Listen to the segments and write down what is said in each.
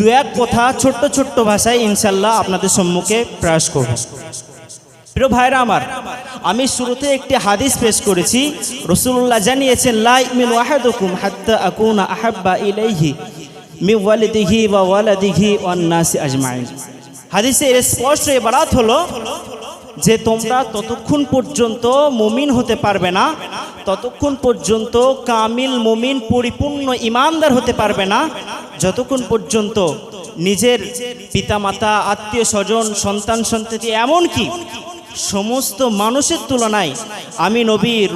দু এক কথা ছোট্ট ছোট্ট ভাষায় ইনশাল্লাহ আপনাদের সম্মুখে প্রয়াস করব। প্রিয় ভাইরা আমার, আমি শুরুতে একটি হাদিস পেশ করেছি। রসুল্লাহ জানিয়েছেন লাই মিন ওয়াহাদুকুম মি বা আজমাইন। হাদিসের স্পষ্ট হলো যে তোমরা ততক্ষণ পর্যন্ত মুমিন হতে পারবে না ততক্ষণ পর্যন্ত কামিল মুমিন পরিপূর্ণ ইমানদার হতে পারবে না। যতক্ষণ পর্যন্ত নিজের পিতামাতা, আত্মীয় স্বজন, সন্তান, সন্ততি এমনকি সমস্ত মানুষের তুলনায় আমি নবীর,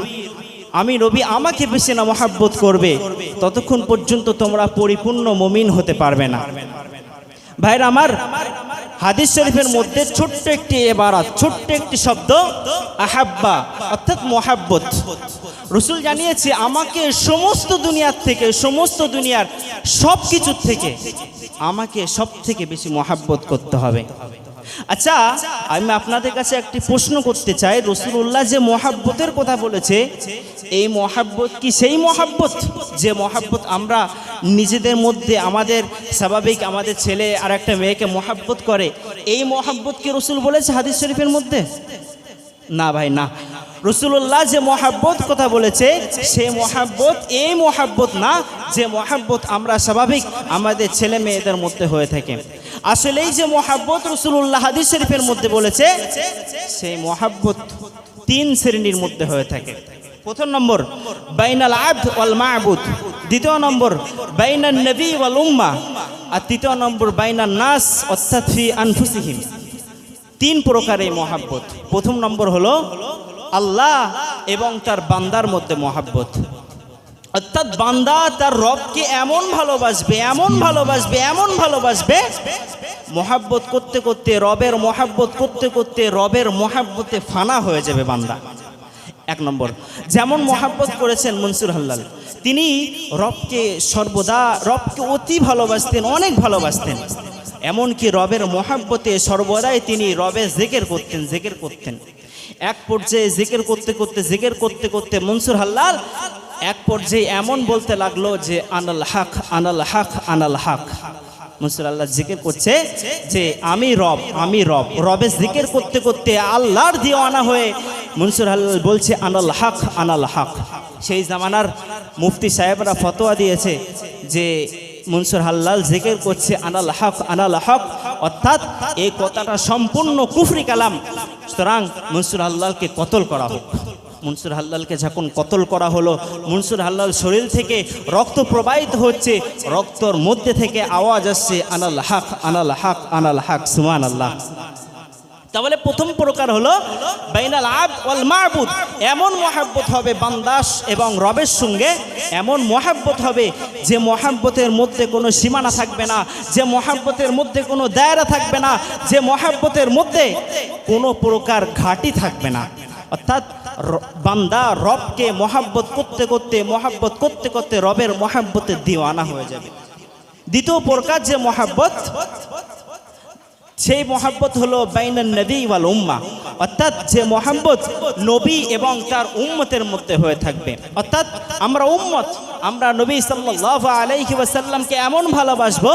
আমি নবী আমাকে বেশি না মহাব্বত করবে, ততক্ষণ পর্যন্ত তোমরা পরিপূর্ণ মমিন হতে পারবে না। ভাইরা আমার, হাদিস শরীফের মধ্যে ছোট্ট একটি এবারাত ছোট্ট একটি শব্দ, আহাব্বা, অর্থাৎ মহাব্বত। রসুল জানিয়েছে, আমাকে সমস্ত দুনিয়ার থেকে, সমস্ত দুনিয়ার সব কিছুর থেকে আমাকে সব থেকে বেশি মহাব্বত করতে হবে। আচ্ছা আমি আপনাদের কাছে একটি প্রশ্ন করতে চাই। রসুল্লাহ যে মহাব্বতের কথা বলেছে, এই মহাব্বত কি সেই মহাব্বত? যে মহাব্বত আমরা নিজেদের মধ্যে, আমাদের স্বাভাবিক, আমাদের ছেলে আর একটা মেয়েকে মহাব্বত করে, এই মহাব্বত কি রসুল বলেছে হাদিস শরীফের মধ্যে? না ভাই, না। রসুল্লাহ যে মহাব্বত কথা বলেছে সেই মহাব্বত এই মহাব্বত না, যে মহাব্বত আমরা স্বাভাবিক আমাদের ছেলে মেয়েদের মধ্যে হয়ে থাকে। আসলেই যে মহাব্বত রসুল্লাহ হাদিস শরীফের মধ্যে বলেছে, সেই মহাব্বত তিন শ্রেণির মধ্যে হয়ে থাকে। প্রথম নম্বর, বাইনাল আদ ওয়াল মাহবুদ দ্বিতীয় নম্বর বাইনাল নবী ওয়াল উম্মা। আর তৃতীয় নম্বর বাইনাল নাস অর্থাৎ আনফুসিহিম। তিন প্রকার এই মহাব্বত। প্রথম নম্বর হলো আল্লাহ এবং তার বান্দার মধ্যে মহাব্বত। অর্থাৎ বান্দা তার রবকে এমন ভালোবাসবে এমন ভালোবাসবে এমন ভালোবাসবে, মহাব্বত করতে করতে, রবের মহাব্বত করতে করতে, রবের মহাব্বতে ফানা হয়ে যাবে বান্দা। এক নম্বর, যেমন মহাব্বত করেছেন মনসুর হাল্লাল, তিনি রবকে সর্বদা, রবকে অতি ভালোবাসতেন, অনেক ভালোবাসতেন। এমনকি রবের মহাব্বতে সর্বদাই তিনি রবের জেকের করতেন জেকের করতেন। এক পর্যায়ে জেকের করতে করতে, জেকের করতে করতে মনসুর হাল্লাল এক পর্যায়ে এমন বলতে লাগল যে, আনাল হাক আনাল হাক আনাল হাক। মনসুর আল্লাহ জিকির করছে যে, আমি রব আমি রব। রবে জিকির করতে করতে আল্লাহর দিওয়ানা হয়ে মনসুর আল্লাহ বলছে, আনাল হক আনাল হক। সেই জামানার মুফতি সাহেবরা ফতোয়া দিয়েছে যে, মনসুর হাল্লাল জিকির করছে, আনাল হক আনাল হক। অর্থাৎ এই কথাটা সম্পূর্ণ কুফরি কালাম। সুতরাং মনসুর আল্লাহকে কতল করা হোক। মনসুর হাল্লালকে যখন কতল করা হলো, মনসুর হাল্লাল শরীর থেকে রক্ত প্রবাহিত হচ্ছে, রক্তর মধ্যে থেকে আওয়াজ আসছে, আনাল হাক আনাল হাক আনাল হাক সুমান আল্লাহ তাহলে প্রথম প্রকার হলো, বাইনাল আব ওয়াল মাহবুদ এমন মহাব্বত হবে বান্দাস এবং রবের সঙ্গে, এমন মহাব্বত হবে যে মহাব্বতের মধ্যে কোনো সীমানা থাকবে না, যে মহাব্বতের মধ্যে কোনো দায়রা থাকবে না, যে মহাব্বতের মধ্যে কোনো প্রকার ঘাটি থাকবে না। অর্থাৎ বান্দা রবকে মহাব্বত করতে করতে, মহাব্বত করতে করতে রবের মহাব্বতের দিওয়ানা হয়ে যাবে। দ্বিতীয় প্রকার যে মহাব্বত সেই মহাব্বত হলো বাইনান নবী ওয়াল উম্মা। অর্থাৎ যে মহাব্বত নবী এবং তার উম্মতের মধ্যে হয়ে থাকবে। অর্থাৎ আমরা উম্মত, আমরা নবী সাল্লাল্লাহু আলাইহি ওয়াসাল্লামকে এমন ভালোবাসবো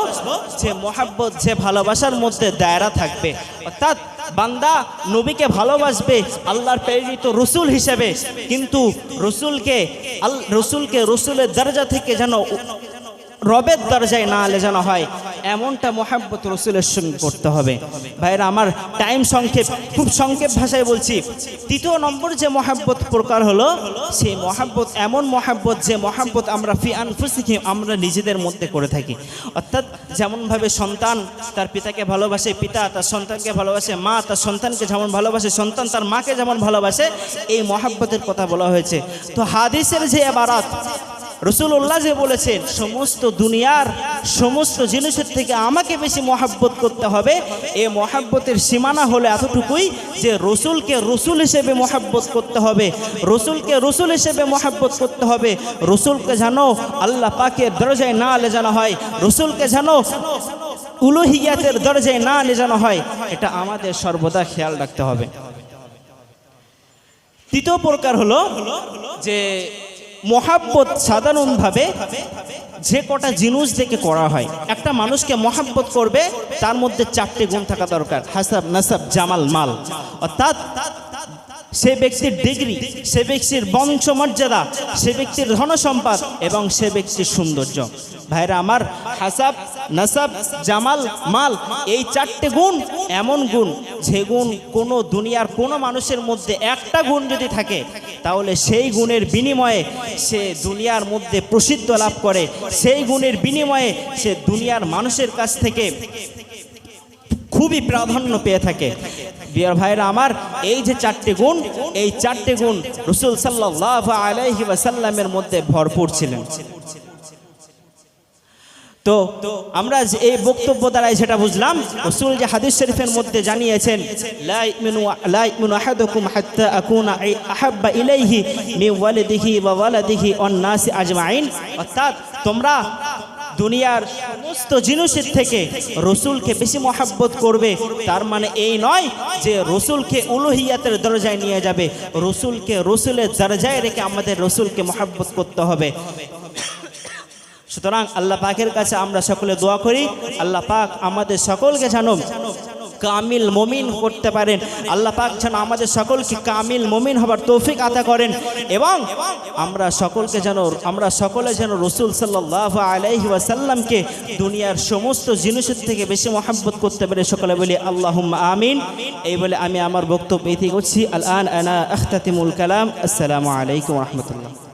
যে মহাব্বত যে ভালোবাসার মধ্যে দায়রা থাকবে। অর্থাৎ বান্দা নবীকে ভালোবাসবে আল্লাহর প্রেরিত রসুল হিসেবে, কিন্তু রসুলকে, আল, রসুলকে রসুলের দরজা থেকে যেন রবের দরজায় না লেজানো হয়। এমনটা মোহাব্বত রসুলের সঙ্গে করতে হবে। ভাইরা, আমার টাইম সংক্ষেপ, খুব সংক্ষেপ ভাষায় বলছি। তৃতীয় নম্বর যে মহাব্বত প্রকার হলো, সেই মহাব্বত, এমন মহাব্বত যে মহাব্বত আমরা ফি আনফুসিহি আমরা নিজেদের মধ্যে করে থাকি। অর্থাৎ যেমনভাবে সন্তান তার পিতাকে ভালোবাসে, পিতা তার সন্তানকে ভালোবাসে, মা তার সন্তানকে যেমন ভালোবাসে, সন্তান তার মাকে যেমন ভালোবাসে, এই মহাব্বতের কথা বলা হয়েছে। তো হাদিসের যে এবারাত রসুল্লাহ যে বলেছেন, সমস্ত দুনিয়ার সমস্ত জিনিসের থেকে আমাকে বেশি মহাব্বত করতে হবে। এ মহাব্বতের সীমানা হলো এতটুকুই যে রসুলকে রসুল হিসেবে মহাব্বত করতে হবে। রসুলকে রসুল হিসেবে মহাব্বত করতে হবে। রসুলকে যেন আল্লাহ পাকের দরজায় না লেজানো হয়। রসুলকে যেন উলুহিয়াতের দরজায় না লেজানো হয়। এটা আমাদের সর্বদা খেয়াল রাখতে হবে। তৃতীয় প্রকার হলো যে মহাব্বত সাধারণভাবে যে কটা জিনিস দেখে করা হয়। একটা মানুষকে মহাব্বত করবে, তার মধ্যে চারটে গুণ থাকা দরকার। হাসাব, নাসাব, জামাল, মাল। অর্থাৎ সে ব্যক্তির ডিগ্রি সে ব্যক্তির বংশমর্যাদা, সে ব্যক্তির ধনসম্পদ এবং সে ব্যক্তির সৌন্দর্য। ভাইরা, আমার হাসাব, নাসাব, জামাল, মাল, এই চারটে গুণ এমন গুণ যে গুণ কোনো দুনিয়ার কোনো মানুষের মধ্যে একটা গুণ যদি থাকে, তাহলে সেই গুণের বিনিময়ে সে দুনিয়ার মধ্যে প্রসিদ্ধ লাভ করে। সেই গুণের বিনিময়ে সে দুনিয়ার মানুষের কাছ থেকে খুবই প্রাধান্য পেয়ে থাকে। বিয়ার ভাইরা আমার, এই যে চারটে গুণ, এই চারটে গুণ রসুল সাল্লাহ আলাইহি ওয়াসাল্লামের মধ্যে ভরপুর ছিলেন। তো আমরা এই বক্তব্য দ্বারাই যেটা বুঝলাম, রসুল যে হাদিস শরীফের মধ্যে জানিয়েছেন ইলাইহি আজমাইন। অর্থাৎ তোমরা দুনিয়ার সমস্ত জিনিসের থেকে রসুলকে বেশি মহাব্বত করবে, তার মানে এই নয় যে রসুলকে উলুহিয়াতের দরজায় নিয়ে যাবে। রসুলকে রসুলের দরজায় রেখে আমাদের রসুলকে মহাব্বত করতে হবে। সুতরাং আল্লাহ পাকের কাছে আমরা সকলে দোয়া করি। আল্লাহ পাক আমাদের সকলকে জানো কামিল মমিন করতে পারেন। আল্লাহ পাক যেন আমাদের সকলকে কামিল মমিন হবার তৌফিক আতা করেন এবং আমরা সকলকে যেন, আমরা সকলে যেন রসুল সাল্লাহ আলাইহি ওয়াসাল্লামকে দুনিয়ার সমস্ত জিনিসের থেকে বেশি মহাব্বত করতে পারে সকলে বলি আল্লাহ আমিন। এই বলে আমি আমার বক্তব্য এতে করছি। আল আন আনা আখতাতিমুল কালাম। আসসালামু আলাইকুম রহমতুল্লাহ।